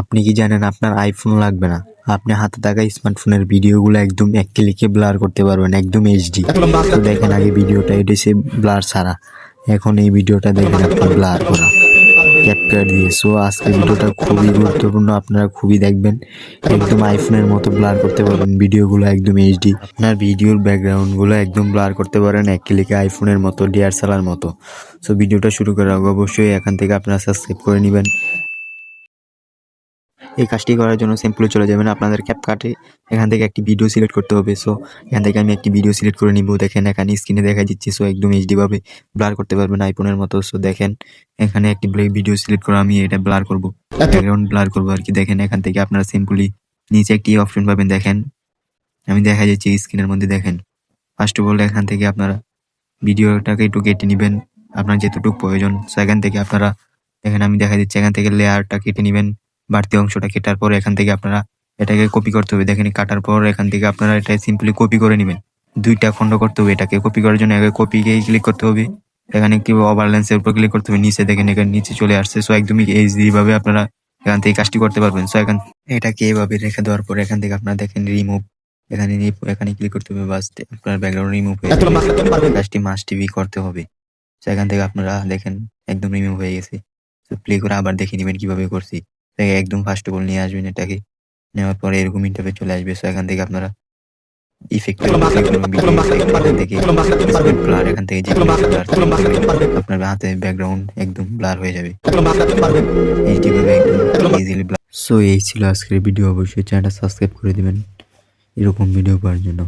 আপনি কি জানেন আপনার আইফোন লাগবে না? আপনি হাতে থাকা স্মার্টফোনের ভিডিওগুলো একদম এক ক্লিকে ব্লার করতে পারবেন, একদম এইচডি তো দেখেন আগে ভিডিওটা এটা ব্লার ছাড়া। এখন এই ভিডিওটা দেখেন আপনার ব্লার করা। ক্যাপকাট দিয়ে। সো আজকে ভিডিওটা খুবই গুরুত্বপূর্ণ, আপনারা খুবই দেখবেন। একদম আইফোনের মতো ব্লার করতে পারবেন ভিডিওগুলো একদম এইচডি আপনার ভিডিওর ব্যাকগ্রাউন্ডগুলো একদম ব্লার করতে পারেন, এক ক্লিকে আইফোনের মতো ডিআরএসএলআর মতো। সো ভিডিওটা শুরু করার অবশ্যই এখান থেকে আপনারা সাবস্ক্রাইব করে নেবেন। এই কাজটি করার জন্য সিম্পলি চলে যাবেন। আপনাদের ক্যাপকাটে এখান থেকে একটি ভিডিও সিলেক্ট করতে হবে। সো এখান থেকে আমি একটি ভিডিও সিলেক্ট করে নিব। দেখেন এখানে স্ক্রিনে দেখা দিচ্ছি। সো একদম এইচডি ভাবে ব্লার করতে পারবেন আইফোনের মতো। সো দেখেন এখানে একটি ভিডিও সিলেক্ট করে আমি এটা ব্লার করব। ব্যাকগ্রাউন্ড ব্লার করব আর কি। দেখেন এখান থেকে আপনারা সিম্পলি নিচে একটি অপশন পাবেন। দেখেন আমি দেখা যাচ্ছি স্ক্রিনের মধ্যে। দেখেন ফার্স্ট অফ অল এখান থেকে আপনারা ভিডিওটাকে একটু কেটে নেবেন। আপনার যেতটুকু প্রয়োজন। সো এখান থেকে আপনারা এখানে আমি দেখা দিচ্ছি এখান থেকে লেয়ারটা কেটে নেবেন। বাড়তি অংশটা কেটার পর এখান থেকে আপনারা এটাকে কপি করতে হবে। দেখেন কাটার পর এখান থেকে আপনারা এটা সিম্পলি কপি করে নেবেন। দুইটা খণ্ড করতে হবে এটাকে। কপি করার জন্য আগে কপিকে ক্লিক করতে হবে। এখানে কি ওভারল্যান্সের উপর ক্লিক করতে হবে। নিচে দেখেন এখানে নিচে চলে আসছে। সো একদমই এইচডি ভাবে আপনারা এখান থেকে কাজটি করতে পারবেন। সো এখান এটাকে এভাবে রেখে দেওয়ার পর এখান থেকে আপনারা দেখেন রিমুভ এখানে এখানে ক্লিক করতে হবে। বাস আপনার ব্যাকগ্রাউন্ড রিমুভ হয়ে কাজটি মাস টিভি করতে হবে। তো এখান থেকে আপনারা দেখেন একদম রিমুভ হয়ে গেছে। তো প্লে করে আবার দেখে নেবেন কীভাবে করছি। একদম ফার্স্ট অল নিয়ে আসবেন এটাকে। নেওয়ার পরে এরকম ইন্টারফেস চলে আসবে সো এখান থেকে আপনারা ইফেক্ট এখান থেকে ব্লার এখান থেকে যে আপনার হাতে ব্যাকগ্রাউন্ড একদম ব্লার হয়ে যাবে। এইচডি ভাবে একদম ইজিলি ব্লার সো এই ছিল আজকের ভিডিও অবশ্যই চ্যানেলটা সাবস্ক্রাইব করে দিবেন। এরকম ভিডিও পাওয়ার জন্য।